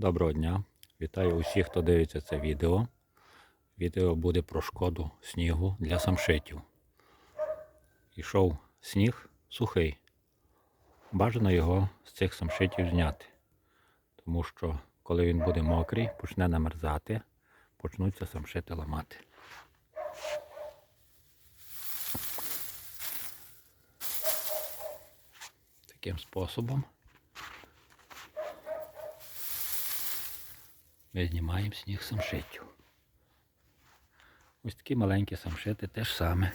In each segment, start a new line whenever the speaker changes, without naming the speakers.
Доброго дня! Вітаю усіх, хто дивиться це відео. Відео буде про шкоду снігу для самшитів. Ішов сніг сухий. Бажано його з цих самшитів зняти. Тому що коли він буде мокрий, почне намерзати, почнуться самшити ламати. Таким способом ми знімаємо сніг самшитів. Ось такі маленькі самшити теж саме.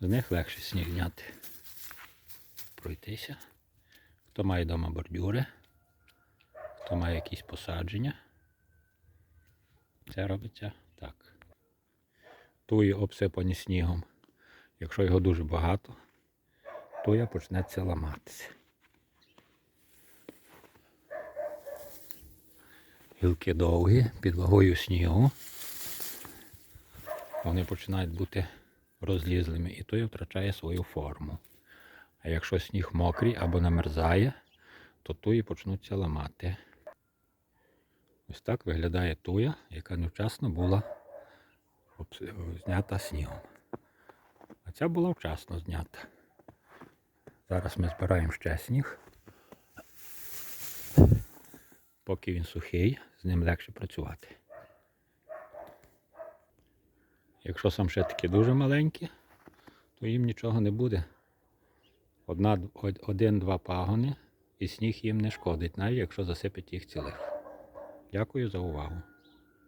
З них легше сніг зняти. Пройтися. Хто має вдома бордюри, хто має якісь посадження. Це робиться так. Туї обсипані снігом. Якщо його дуже багато, туя почнеться ламатися. Гілки довгі, під вагою снігу. Вони починають бути розлізлими і той втрачає свою форму. А якщо сніг мокрий або намерзає, то туї почнуться ламати. Ось так виглядає туя, яка невчасно була знята снігом. А ця була вчасно знята. Зараз ми збираємо ще сніг. Поки він сухий, з ним легше працювати. Якщо самшитики дуже маленькі, то їм нічого не буде. Один-два пагони і сніг їм не шкодить, навіть якщо засипить їх цілих. Дякую за увагу.